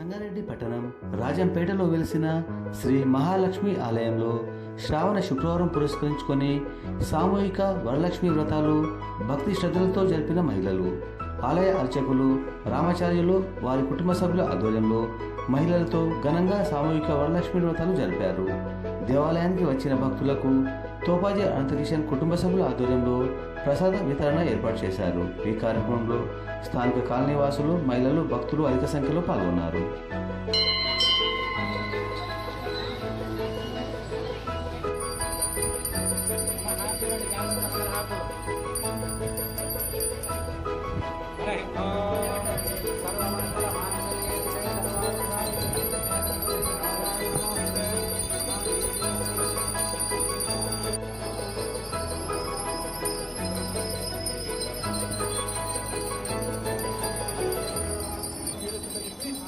సంగారెడ్డి పట్టణం రాజంపేటలో వెలిసిన శ్రీ మహాలక్ష్మి ఆలయంలో శ్రావణ శుక్రవారం పురస్కరించుకొని సామూహిక వరలక్ష్మి వ్రతాలు భక్తి శ్రద్ధలతో జరిపిన మహిళలు ఆలయ అర్చకులు రామాచార్యులు వారి కుటుంబ సభ్యుల ఆధ్వర్యంలో మహిళలతో ఘనంగా సామూహిక వరలక్ష్మి వ్రతాలు జరిపారు. దేవాలయానికి వచ్చిన భక్తులకు తోపాజీ అనంతకిషన్ కుటుంబ సభ్యుల ఆధ్వర్యంలో ప్రసాద వితరణ ఏర్పాటు చేశారు. ఈ కార్యక్రమంలో స్థానిక కాలనీవాసులు మహిళలు భక్తులు అధిక సంఖ్యలో పాల్గొన్నారు.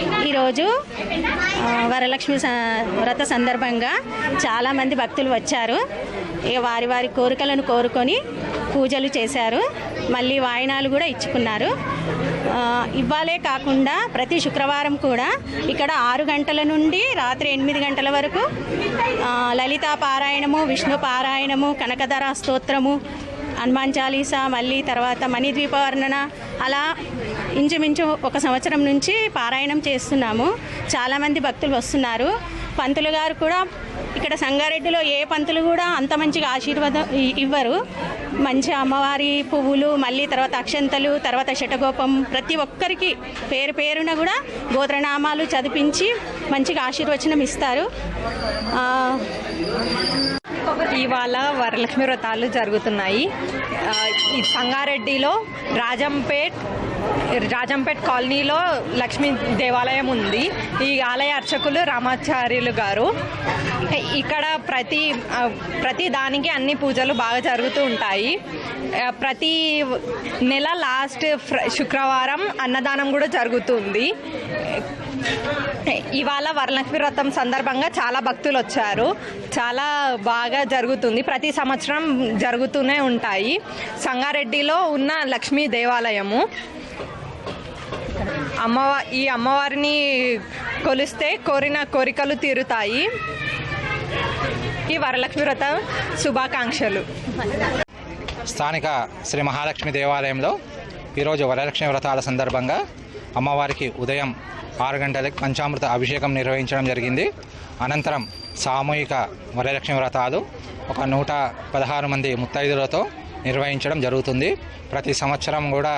ఈరోజు వరలక్ష్మి స- వ్రత సందర్భంగా చాలామంది భక్తులు వచ్చారు. ఇక వారి వారి కోరికలను కోరుకొని పూజలు చేశారు. మళ్ళీ వాయినాలు కూడా ఇచ్చుకున్నారు. ఇవ్వాలే కాకుండా ప్రతి శుక్రవారం కూడా ఇక్కడ ఆరు గంటల నుండి రాత్రి ఎనిమిది గంటల వరకు లలితా పారాయణము విష్ణు పారాయణము కనకధర స్తోత్రము హనుమాన్ చాలీసా మళ్ళీ తర్వాత మణిద్వీప వర్ణన అలా ఇంచుమించు ఒక సంవత్సరం నుంచి పారాయణం చేస్తున్నాము. చాలామంది భక్తులు వస్తున్నారు. పంతులు గారు కూడా ఇక్కడ సంగారెడ్డిలో ఏ పంతులు కూడా అంత మంచిగా ఆశీర్వాదం ఇవ్వరు. మంచి అమ్మవారి పువ్వులు మళ్ళీ తర్వాత అక్షంతలు తర్వాత శటగోపం ప్రతి ఒక్కరికి పేరు పేరున కూడా గోత్రనామాలు చదివించి మంచిగా ఆశీర్వచనం ఇస్తారు. ఇవాళ వరలక్ష్మి వ్రతాలు జరుగుతున్నాయి. ఈ సంగారెడ్డిలో రాజంపేట్ రాజంపేట్ కాలనీలో లక్ష్మీ దేవాలయం ఉంది. ఈ ఆలయ అర్చకులు రామాచార్యులు గారు. ఇక్కడ ప్రతి ప్రతి దానికి అన్ని పూజలు బాగా జరుగుతూ ఉంటాయి. ప్రతి నెల లాస్ట్ శుక్రవారం అన్నదానం కూడా జరుగుతుంది. ఇవాళ వరలక్ష్మి వ్రతం సందర్భంగా చాలా భక్తులు వచ్చారు. చాలా బాగా జరుగుతుంది. ప్రతి సంవత్సరం జరుగుతూనే ఉంటాయి. సంగారెడ్డిలో ఉన్న లక్ష్మీ దేవాలయము. అమ్మవా ఈ అమ్మవారిని కొలిస్తే కోరిన కోరికలు తీరుతాయి. ఈ వరలక్ష్మి వ్రతం శుభాకాంక్షలు. స్థానిక శ్రీ మహాలక్ష్మి దేవాలయంలో ఈరోజు వరలక్ష్మి వ్రతాల సందర్భంగా అమ్మవారికి ఉదయం ఆరు గంటలకు పంచామృత అభిషేకం నిర్వహించడం జరిగింది. అనంతరం సామూహిక వరలక్ష్మి వ్రతాలు ఒక నూట పదహారు మంది ముత్తైదులతో నిర్వహించడం జరుగుతుంది. ప్రతి సంవత్సరం కూడా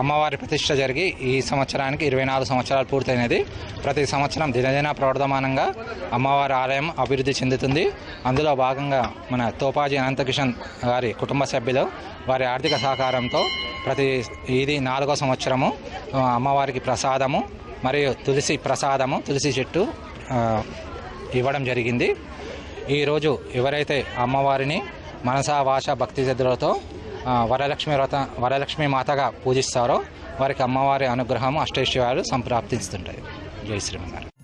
అమ్మవారి ప్రతిష్ట జరిగి ఈ సంవత్సరానికి ఇరవై నాలుగు సంవత్సరాలు పూర్తయినది. ప్రతి సంవత్సరం దినదిన ప్రవర్ధమానంగా అమ్మవారి ఆలయం అభివృద్ధి చెందుతుంది. అందులో భాగంగా మన తోపాజీ అనంతకిషన్ గారి కుటుంబ సభ్యులు వారి ఆర్థిక సహకారంతో ప్రతి ఇది నాలుగో సంవత్సరము అమ్మవారికి ప్రసాదము మరియు తులసి ప్రసాదము తులసి చెట్టు ఇవ్వడం జరిగింది. ఈరోజు ఎవరైతే అమ్మవారిని మనసా వాచ భక్తి శ్రద్ధలతో వరలక్ష్మి వ్రత వరలక్ష్మి మాతగా పూజిస్తారో వారికి అమ్మవారి అనుగ్రహం అష్టైశ్వర్యాలు సంప్రాప్తిస్తుంటాయి. జై శ్రీమన్నారాయణ.